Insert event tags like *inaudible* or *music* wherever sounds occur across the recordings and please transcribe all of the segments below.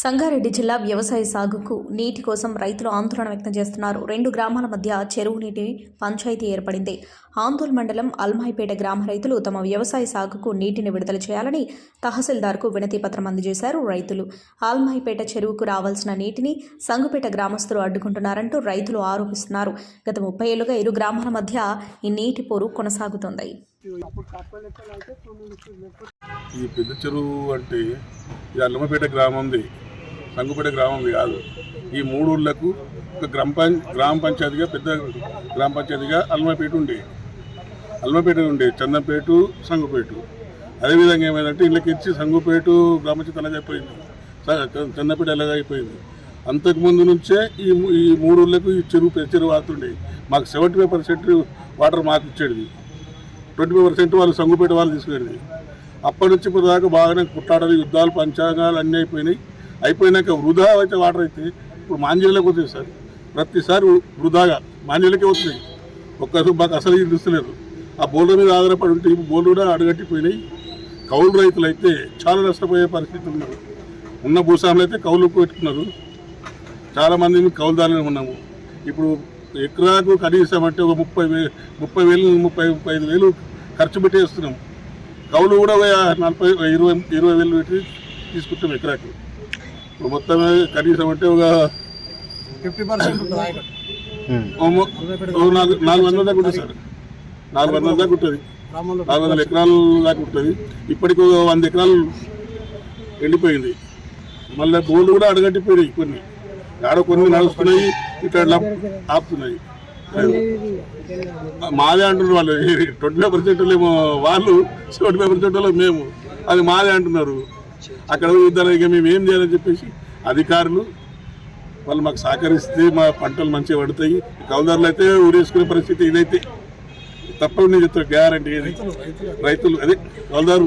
సంగారెడ్డి జిల్లా వ్యవసాయ సాగుకు నీటి కోసం రైతులు ఆందోళన వ్యక్తం చేస్తున్నారు. రెండు గ్రామాల మధ్య చెరువు నీటి పంచాయతీ ఏర్పడింది. ఆందోళన మండలం అల్మాయిపేట గ్రామ రైతులు తమ వ్యవసాయ సాగుకు నీటిని విడుదల చేయాలని తహసీల్దార్కు వినతి పత్రం అందజేశారు రైతులు. ఆల్మాయిపేట చెరువుకు రావాల్సిన నీటిని సంగుపేట గ్రామస్తులు అడ్డుకుంటున్నారంటూ రైతులు ఆరోపిస్తున్నారు. గత ముప్పై ఏళ్ళుగా ఇరు గ్రామాల మధ్య ఈ నీటి పోరు కొనసాగుతోంది. ఈ పెద్ద చెరువు అంటే ఇది అల్లమపేట గ్రామంది సంగుపేట గ్రామం కాదు. ఈ మూడు ఊళ్ళకు ఒక గ్రామ పం గ్రామ పంచాయతీగా పెద్ద గ్రామ పంచాయతీగా అల్మపేట ఉండే. అల్మపేట ఉండే చందంపేట సంగుపేట. అదేవిధంగా ఏమైందంటే వీళ్ళకి ఇచ్చి సంగుపేట గ్రామ అలాగే అయిపోయింది. చందంపేట అలాగే అయిపోయింది. అంతకుముందు నుంచే ఈ ఈ మూడు ఊళ్ళకు ఈ చెరువు చెరువు వాడుతుండే మాకు సెవెంటీ ఫైవ్ పర్సెంట్ వాటర్ మాకు ఇచ్చేది. ట్వంటీ ఫైవ్ పర్సెంట్ వాళ్ళు సంగుపేట వాళ్ళు తీసుకెళ్ళి అప్పటి నుంచి ఇప్పుడు దాకా బాగానే కుట్టాడలు యుద్ధాలు పంచాంగాలు అన్నీ అయిపోయినాయి. అయిపోయినాక వృధా అయితే వాటర్ అయితే ఇప్పుడు మాంజీలకి వస్తుంది సార్. ప్రతిసారి వృధాగా మాంజీలకే వస్తుంది ఒక్కసారి మాకు అసలు ఇది చూస్తలేరు ఆ బోర్డు మీద ఆధారపడి ఉంటే ఇప్పుడు బోర్డు కూడా అడగట్టిపోయినాయి కౌలు రైతులు అయితే చాలా నష్టపోయే పరిస్థితి ఉన్నారు ఉన్న భూస్వాములు అయితే కౌలు పెట్టుకున్నారు. చాలామంది కౌలుదారులు ఉన్నాము. ఇప్పుడు ఎకరాకు కనీసం అంటే ఒక ముప్పై వే ముప్పై వేలు ముప్పై ముప్పై ఐదు వేలు ఖర్చు పెట్టేస్తున్నాం కౌలు కూడా నలభై ఇరవై ఇరవై వేలు పెట్టి తీసుకుంటాం ఎకరాకు. ఇప్పుడు మొత్తమే కనీసం అంటే ఒక ఫిఫ్టీ పర్సెంట్ నాలుగు వందల దాకా ఉంటుంది సార్. నాలుగు వందల దాకా ఉంటుంది. నాలుగు వందల ఎకరాలు దాకా ఉంటుంది. ఇప్పటికి ఒక వంద ఎకరాలు ఎండిపోయింది. మళ్ళీ బోర్డు కూడా అడగట్టిపోయినాయి కొన్ని. ఆడ కొన్ని నడుస్తున్నాయి ఇక్కడ ఆపుతున్నాయి. మాదే అంటున్నారు వాళ్ళు. *laughs* ట్వంటీ ఫైవ్ పర్సెంట్ ఏమో వాళ్ళు సెవెంటీ ఫైవ్ పర్సెంట్ మేము. అది మాదే అంటున్నారు. అక్కడ యుద్ధాలు ఇక మేము ఏం చేయాలని చెప్పేసి అధికారులు వాళ్ళు మాకు సహకరిస్తే మా పంటలు మంచిగా పడతాయి. కౌదారులు అయితే ఊరేసుకునే పరిస్థితి ఇదైతే. తప్పకుండా నేను చెప్తాను గ్యారంటీ ఇది. రైతులు అదే కౌదారు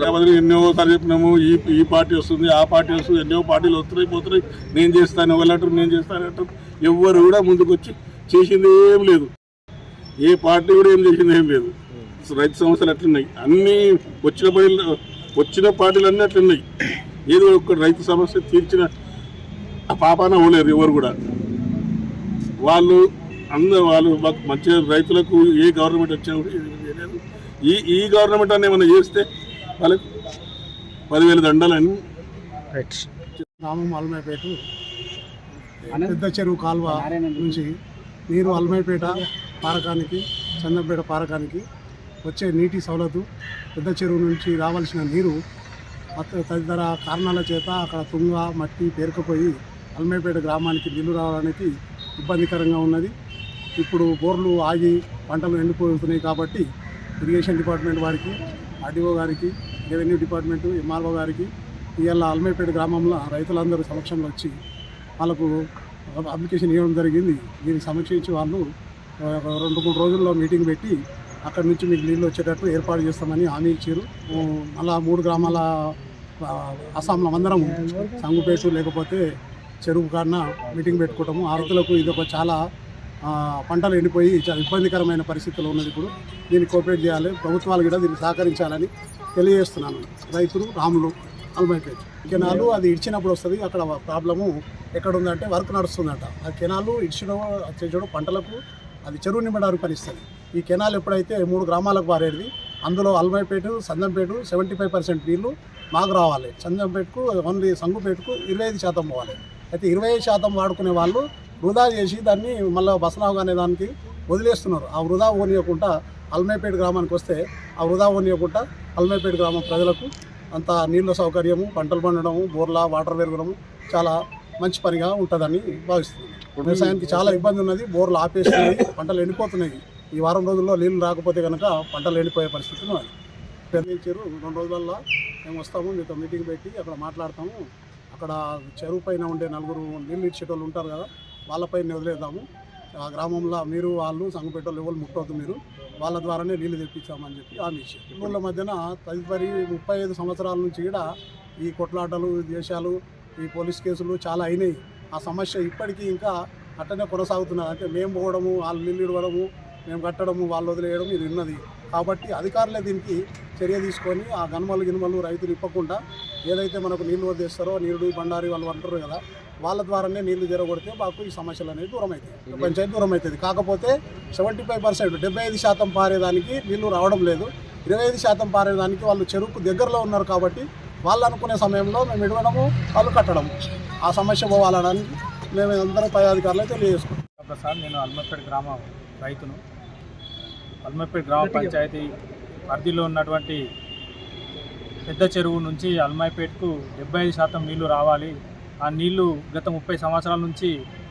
లేకపోతే ఎన్నో సార్లు చెప్పినాము ఈ ఈ పార్టీ వస్తుంది ఆ పార్టీ వస్తుంది ఎన్నో పార్టీలు వస్తున్నాయి పోతున్నాయి. నేను చేస్తాను ఒకళ్ళంటారు నేను చేస్తాను అంటారు. ఎవ్వరు కూడా ముందుకు వచ్చి చేసింది ఏం లేదు. ఏ పార్టీ కూడా ఏం చేసింది ఏం లేదు. రైతు సమస్యలు అట్లున్నాయి అన్నీ వచ్చిన పనులు వచ్చిన పార్టీలు అన్నీ అట్లున్నాయి. ఏదో ఒక రైతు సమస్య తీర్చిన ఆ పాపాన పోలేరు ఎవరు కూడా. వాళ్ళు అందరూ వాళ్ళు మాకు మంచిగా రైతులకు ఏ గవర్నమెంట్ వచ్చినా కూడా చేయలేదు ఈ ఈ గవర్నమెంట్ అని ఏమైనా చేస్తే వాళ్ళకి పదివేల దండాలని గ్రామం అల్మైపేట పెద్ద చెరువు కాలువ నుంచి నీరు అల్మైపేట పారకానికి చందంపేట పారకానికి వచ్చే నీటి సౌలతు పెద్ద చెరువు నుంచి రావాల్సిన నీరు తదితర కారణాల చేత అక్కడ తుంగ మట్టి పేరుకుపోయి అల్మేపేట గ్రామానికి నీళ్ళు రావడానికి ఇబ్బందికరంగా ఉన్నది. ఇప్పుడు బోర్లు ఆగి పంటలు ఎండిపోతున్నాయి కాబట్టి ఇరిగేషన్ డిపార్ట్మెంట్ వారికి ఆర్డీఓ గారికి రెవెన్యూ డిపార్ట్మెంటు ఎంఆర్ఓ గారికి ఇవాళ అల్మేపేట గ్రామంలో రైతులందరూ సమక్షంలో వచ్చి వాళ్ళకు అప్లికేషన్ ఇవ్వడం జరిగింది. దీన్ని సమీక్షించి వాళ్ళు ఒక రెండు మూడు రోజుల్లో మీటింగ్ పెట్టి అక్కడ నుంచి మీకు నీళ్ళు వచ్చేటట్టు ఏర్పాటు చేస్తామని హామీ ఇచ్చారు. మళ్ళా మూడు గ్రామాల అస్సాంలో అందరం సంగుపేట లేకపోతే చెరువు కాడన మీటింగ్ పెట్టుకోవటము ఆ రైతులకు ఇది ఒక చాలా పంటలు ఎండిపోయి చాలా ఇబ్బందికరమైన పరిస్థితులు ఉన్నది ఇప్పుడు. దీన్ని కోఆపరేట్ చేయాలి. ప్రభుత్వాలు కూడా దీన్ని సహకరించాలని తెలియజేస్తున్నాను. రైతులు రాములు అల్మైపేట్ కెనాలు అది ఇచ్చినప్పుడు వస్తుంది. అక్కడ ప్రాబ్లము ఎక్కడ ఉందంటే వర్క్ నడుస్తుందంట. ఆ కెనాలు ఇచ్చిన చేయడం పంటలకు అది చెరువు నింపడానికి పనిస్తుంది ఈ కెనాల్ ఎప్పుడైతే మూడు గ్రామాలకు పారేది అందులో Almaipet Sandampet seventy five percent నీళ్ళు మాకు రావాలి. చందంపేటకు ఓన్లీ సంగుపేటకు ఇరవై ఐదు శాతం పోవాలి. అయితే ఇరవై ఐదు శాతం వాడుకునే వాళ్ళు వృధా చేసి దాన్ని మళ్ళీ బసనావు అనే దానికి వదిలేస్తున్నారు. ఆ వృధా ఓనియకుండా అల్మైపేట గ్రామానికి వస్తే ఆ వృధా ఓనియకుండా అల్మైపేట గ్రామం ప్రజలకు అంత నీళ్ళ సౌకర్యము పంటలు పండడము బోర్ల వాటర్ పెరగడము చాలా మంచి పనిగా ఉంటుందని భావిస్తున్నాను. వ్యవసాయానికి చాలా ఇబ్బంది ఉన్నది బోర్లు ఆపేస్తున్నాయి పంటలు ఎండిపోతున్నాయి. ఈ వారం రోజుల్లో నీళ్ళు రాకపోతే కనుక పంటలు ఎండిపోయే పరిస్థితి ఉన్నది. పెరిగించారు రెండు రోజులల్లో మేము వస్తాము మీతో మీటింగ్ పెట్టి అక్కడ మాట్లాడతాము. అక్కడ చెరువు పైన ఉండే నలుగురు నీళ్ళు ఇచ్చేటోళ్ళు ఉంటారు కదా వాళ్ళపైన వదిలేద్దాము. ఆ గ్రామంలో మీరు వాళ్ళు సంగపెట్టోళ్ళు ఎవరు ముట్టవద్దు మీరు. వాళ్ళ ద్వారానే నీళ్ళు తెప్పించామని చెప్పి హామీ ఇచ్చారు. పిల్లల మధ్యన తదుపరి ముప్పై ఐదు సంవత్సరాల నుంచి కూడా ఈ కొట్లాటలు దేశాలు ఈ పోలీస్ కేసులు చాలా అయినాయి. ఆ సమస్య ఇప్పటికీ ఇంకా అట్టనే కొనసాగుతున్నది. అంటే మేము పోవడము వాళ్ళు నీళ్ళు ఇవ్వడము మేము కట్టడము వాళ్ళు వదిలేయడం ఇది ఉన్నది. కాబట్టి అధికారులే దీనికి చర్య తీసుకొని ఆ గనుమలు గినుమలు రైతులు ఇప్పకుండా ఏదైతే మనకు నీళ్ళు వదిలేస్తారో నీరుడు బండారి వాళ్ళు అంటారు కదా వాళ్ళ ద్వారానే నీళ్ళు జరగొడితే మాకు ఈ సమస్యలు అనేది దూరం అవుతాయి పంచాయతీ దూరం అవుతుంది కాకపోతే సెవెంటీ ఫైవ్ పర్సెంట్ డెబ్బై ఐదు శాతం పారేదానికి నీళ్ళు రావడం లేదు. ఇరవై ఐదు శాతం పారేదానికి వాళ్ళు చెరుకు దగ్గరలో ఉన్నారు కాబట్టి వాళ్ళు అనుకునే సమయంలో మేము ఇడవడము వాళ్ళు కట్టడము. ఆ సమస్య పోవాలని మేము అందరం పై అధికారులు తెలియజేసుకుంటాం ప్రసాద్ నేను అల్మపేట గ్రామ రైతును. అల్మపేట గ్రామ పంచాయతీ పరిధిలో ఉన్నటువంటి పెద్ద చెరువు నుంచి అల్మాయిపేటకు డెబ్బై ఐదు శాతం నీళ్ళు రావాలి. ఆ నీళ్ళు గత ముప్పై సంవత్సరాల నుంచి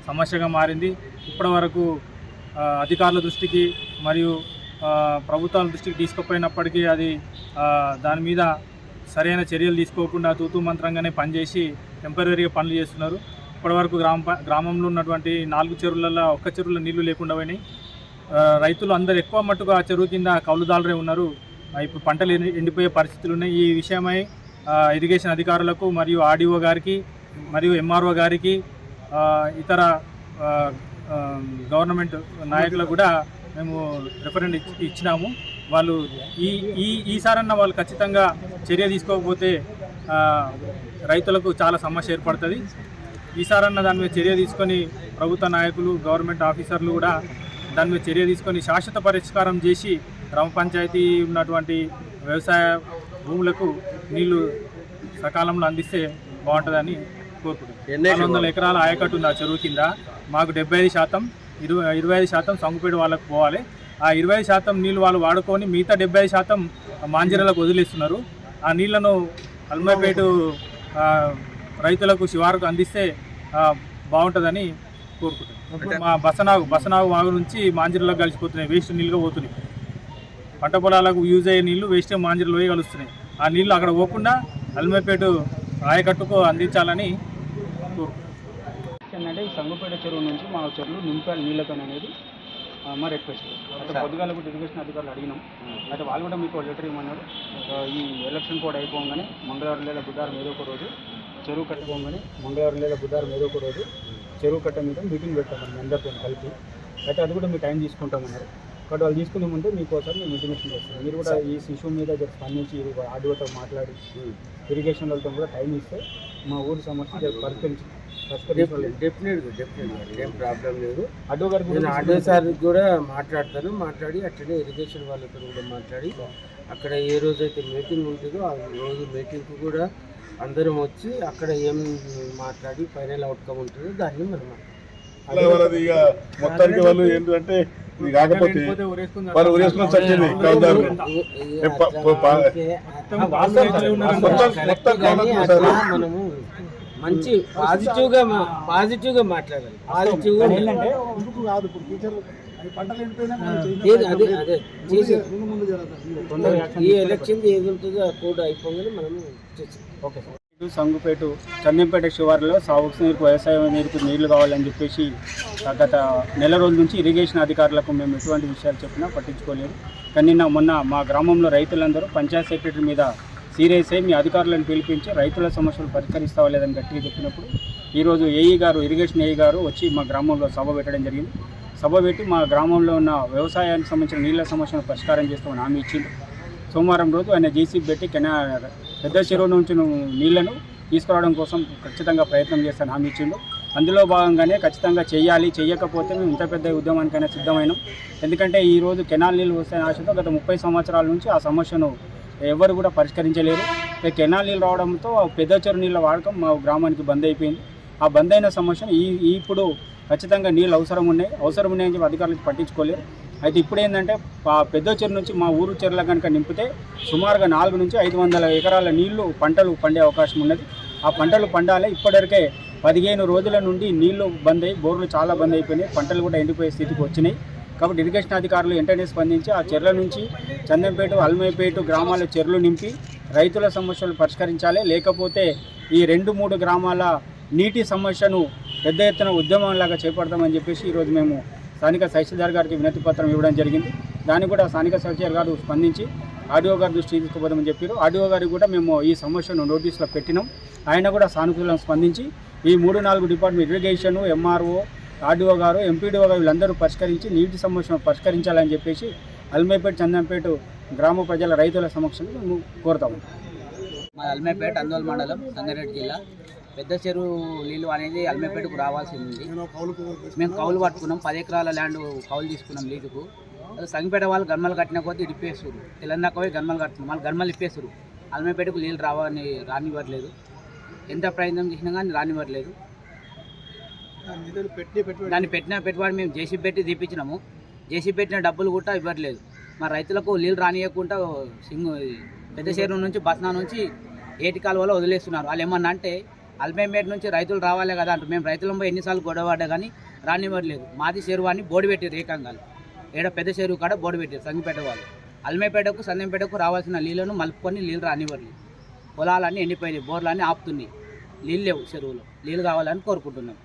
సమస్యగా మారింది. ఇప్పటి వరకు అధికారుల దృష్టికి మరియు ప్రభుత్వాల దృష్టికి తీసుకుపోయినప్పటికీ అది దాని మీద సరైన చర్యలు తీసుకోకుండా తూతూ మంత్రంగానే పనిచేసి టెంపరీగా పనులు చేస్తున్నారు. ఇప్పటివరకు గ్రామ గ్రామంలో ఉన్నటువంటి నాలుగు చెరువులలో ఒక్క చెరువులో నీళ్ళు లేకుండా పోయినాయి. రైతులు అందరు ఎక్కువ మట్టుగా ఆ చెరువు కింద కౌలుదాలరే ఉన్నారు. ఇప్పుడు పంటలు ఎండి- ఎండిపోయే పరిస్థితులు ఉన్నాయి. ఈ విషయమై ఇరిగేషన్ అధికారులకు మరియు ఆర్డీఓ గారికి మరియు ఎంఆర్ఓ గారికి ఇతర గవర్నమెంట్ నాయకులకు కూడా మేము రిఫరెండ్ ఇచ్చినాము. వాళ్ళు ఈ ఈ ఈసారన్న వాళ్ళు ఖచ్చితంగా చర్య తీసుకోకపోతే రైతులకు చాలా సమస్య ఏర్పడుతుంది. ఈసారన్న దాని మీద చర్య తీసుకొని ప్రభుత్వ నాయకులు గవర్నమెంట్ ఆఫీసర్లు కూడా దాని మీద చర్య తీసుకొని శాశ్వత పరిష్కారం చేసి గ్రామ పంచాయతీ ఉన్నటువంటి వ్యవసాయ భూములకు నీళ్ళు సకాలంలో అందిస్తే బాగుంటుందని కోరుకుంటున్నాను. నాలుగు వందల ఎకరాల ఆయకట్టు ఉంది ఆ చెరువు కింద. మాకు డెబ్బై ఐదు శాతం ఇరవై ఇరవై ఐదు శాతం సంగుపేట వాళ్ళకు పోవాలి. ఆ ఇరవై ఐదు శాతం నీళ్ళు వాళ్ళు వాడుకొని మిగతా డెబ్బై ఐదు శాతం మాంజిరలకు వదిలేస్తున్నారు. ఆ నీళ్ళను అల్మాపేట రైతులకు శివారుకు అందిస్తే బాగుంటుందని కోరుకుంటున్నాను మా బసనాగు బసనాగు వాగు నుంచి మాంజిరలకు కలిసిపోతున్నాయి. వేస్ట్ నీళ్ళుగా పోతున్నాయి. పంట పొలాలకు యూజ్ అయ్యే నీళ్ళు వేస్ట్ మాంజిరలు పోయి కలుస్తున్నాయి. ఆ నీళ్ళు అక్కడ పోకుండా అల్మపేట ఆయకట్టుకు అందించాలని కోరుకుంటున్నాను ఏంటంటే ఈ సంగుపేట చెరువు నుంచి మా చెరువులు నింపాలి నీళ్ళతో అనేది మా రిక్వెస్ట్ అయితే పొద్దుగాల కూడా ఇరిగేషన్ అధికారులు అడిగినాం. అయితే వాళ్ళు కూడా మీకు లెటర్ ఇవ్వమన్నారు. ఈ ఎలక్షన్ కోడ్ అయిపోగానే మంగళవారం లేదా బుధవారం ఏదో ఒక రోజు చెరువు కట్టుకోగానే మంగళవారం లేదా బుధవారం ఏదో ఒక రోజు చెరువు కట్ట మీద మీటింగ్ మీ అందరితో కలిపి. అయితే అది కూడా మీ టైం తీసుకుంటామన్నారు. కాబట్టి వాళ్ళు తీసుకునే ముందే మీకోసం మేము ఇంటిమేషన్ చేస్తాం. మీరు కూడా ఈ ఇష్యూ మీద స్పందించి ఆడియోతో మాట్లాడి ఇరిగేషన్ వాళ్ళతో కూడా టైం ఇస్తే మా ఊరి సమస్య పరిష్కరించి డెఫినెట్గా డెఫినెట్గా ఏం ప్రాబ్లం లేదు. నేను ఆర్డో సార్ కూడా మాట్లాడతాను. మాట్లాడి అట్లనే ఇరిగేషన్ వాళ్ళతో కూడా మాట్లాడి అక్కడ ఏ రోజైతే మీటింగ్ ఉంటుందో ఆ రోజు మీటింగ్కి కూడా అందరం వచ్చి అక్కడ ఏం మాట్లాడి ఫైనల్ అవుట్కమ్ ఉంటుందో దాన్ని మనం మొత్తానికి వాళ్ళు ఏంటంటే ఇది కాకపోతే వాళ్ళు ఉరేసుకొని చచ్చింది మొత్తం. మనము మంచి పాజిటివ్గా పాజిటివ్గా మాట్లాడాలి. ఏంటంటే కాదు? ఇప్పుడు అది మనం అదే చేసి ఈ ఎలక్షన్ ఏది ఉంటుందో ఆ కోడ్ అయిపోగానే మనము చేసి ఓకే. సార్ ఇటు సంగుపేట చందంపేట శివారులో సాగు నీరుకు వ్యవసాయ నీరుకు నీళ్ళు కావాలని చెప్పేసి గత నెల రోజుల నుంచి ఇరిగేషన్ అధికారులకు మేము ఎటువంటి విషయాలు చెప్పినా పట్టించుకోలేదు. కానీ నిన్న మొన్న మా గ్రామంలో రైతులందరూ పంచాయత్ సెక్రటరీ మీద సీరియస్ అయి మీ అధికారులను పిలిపించి రైతుల సమస్యలు పరిష్కరిస్తావా లేదని గట్టిగా చెప్పినప్పుడు ఈరోజు ఏఈ గారు ఇరిగేషన్ ఏఈ గారు వచ్చి మా గ్రామంలో సభ పెట్టడం జరిగింది. సభ పెట్టి మా గ్రామంలో ఉన్న వ్యవసాయానికి సంబంధించిన నీళ్ళ సమస్యను పరిష్కారం చేస్తామని హామీ ఇచ్చింది సోమవారం రోజు ఆయన జేసీబీ పెట్టి కెనా పెద్ద చెరువు నుంచి నీళ్ళను తీసుకురావడం కోసం ఖచ్చితంగా ప్రయత్నం చేస్తాను హామీ ఇచ్చిండు. అందులో భాగంగానే ఖచ్చితంగా చేయాలి చేయకపోతే మేము ఇంత పెద్ద ఉద్యమానికైనా సిద్ధమైనాం. ఎందుకంటే ఈరోజు కెనాల్ నీళ్ళు వస్తే ఆశతో గత ముప్పై సంవత్సరాల నుంచి ఆ సమస్యను ఎవరు కూడా పరిష్కరించలేరు. కెనాల్ నీళ్ళు రావడంతో ఆ పెద్ద చెరువు నీళ్ళ వాడకం మా గ్రామానికి బంద్ అయిపోయింది. ఆ బంద్ అయిన సమస్యను ఈ ఇప్పుడు ఖచ్చితంగా నీళ్ళు అవసరం ఉన్నాయి. అవసరం ఉన్నాయని చెప్పి అధికారులకు పట్టించుకోలేరు. అయితే ఇప్పుడు ఏంటంటే పెద్ద చెరువు నుంచి మా ఊరు చెరువుల కనుక నింపితే సుమారుగా నాలుగు నుంచి ఐదు వందల ఎకరాల నీళ్ళు పంటలు పండే అవకాశం ఉన్నది. ఆ పంటలు పండాలి. ఇప్పటివరకే పదిహేను రోజుల నుండి నీళ్ళు బంద్ అయ్యి బోర్లు చాలా బంద్ అయిపోయినాయి. పంటలు కూడా ఎండిపోయే స్థితికి వచ్చినాయి. కాబట్టి ఇరిగేషన్ అధికారులు వెంటనే స్పందించి ఆ చెర్ల నుంచి చందంపేట అల్మేపేట గ్రామాల చెర్లు నింపి రైతుల సమస్యలు పరిష్కరించాలి. లేకపోతే ఈ రెండు మూడు గ్రామాల నీటి సమస్యను పెద్ద ఎత్తున ఉద్యమంలాగా చేపడతామని చెప్పేసి ఈరోజు మేము స్థానిక తహసీల్దార్ గారికి వినతి పత్రం ఇవ్వడం జరిగింది. దాన్ని కూడా స్థానిక తహసీల్దార్ గారు స్పందించి ఆడియో గారి దృష్టి తీసుకుపోదామని చెప్పారు. ఆడియో గారికి కూడా మేము ఈ సమస్యను నోటీసులో పెట్టినాం. ఆయన కూడా సానుకూలంగా స్పందించి ఈ మూడు నాలుగు డిపార్ట్మెంట్ ఇరిగేషన్ ఎంఆర్ఓ ఆర్డీఓ గారు ఎంపీడీఓ గారు వీళ్ళందరూ పరిష్కరించి నీటి సమస్యను పరిష్కరించాలని చెప్పేసి అల్మైపేట చందంపేట గ్రామ ప్రజల రైతుల సమక్షంలో మేము కోరుతాము. మా అల్మేపేట అందోల్ మండలం సంగారెడ్డి జిల్లా. పెద్ద చెరువు నీళ్ళు అనేది అల్మేపేటకు రావాల్సింది ఉంది. మేము కౌలు పట్టుకున్నాం పది ఎకరాల ల్యాండ్ కౌలు తీసుకున్నాం లీజుకు సంగపేట వాళ్ళు గన్మలు కట్టిన కొద్దీ ఇప్పేస్తారు తెలంగాణ పోయి గన్మలు కడుతున్నాం. వాళ్ళు గన్మలు ఇప్పేస్తారు అల్మేపేటకు నీళ్ళు రావని రానివ్వట్లేదు. ఎంత ప్రయత్నం చేసినా కానీ రానివ్వట్లేదు. దాన్ని పెట్టిన పెట్టుబడి మేము జేసీ పెట్టి తీపించినాము జేసీ పెట్టిన డబ్బులు కూడా ఇవ్వట్లేదు. మా రైతులకు నీళ్ళు రానియకుండా సింగ్ పెద్ద చెరువు నుంచి బస్నా నుంచి ఏటి కాలువలో వదిలేస్తున్నారు. వాళ్ళు ఏమన్నా అంటే అల్మేమేట్ నుంచి రైతులు రావాలే కదా అంటారు మేము రైతులంపై ఎన్నిసార్లు గొడవ పడ్డా కానీ రానివ్వట్లేదు. మాది చెరువు అని బోర్డు పెట్టారు ఏకంగా ఏడ పెద్ద చెరువు కాడ బోర్డు పెట్టారు సంగిపేట వాళ్ళు. అల్మేపేటకు సందంపేటకు రావాల్సిన నీళ్ళను మలుపుకొని నీళ్ళు రానివ్వట్లేదు. పొలాలన్నీ ఎండిపోయినాయి బోర్లన్నీ ఆపుతున్నాయి. నీళ్ళు లేవు చెరువులో. నీళ్ళు కావాలని కోరుకుంటున్నాం.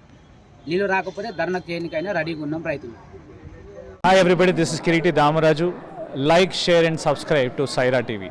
నీళ్ళు రాకపోతే ధర్నా చేయనికైనా రెడీగా ఉన్నాం రైతులు. Hi everybody this is Kireeti Damaraju like share and subscribe to Saira TV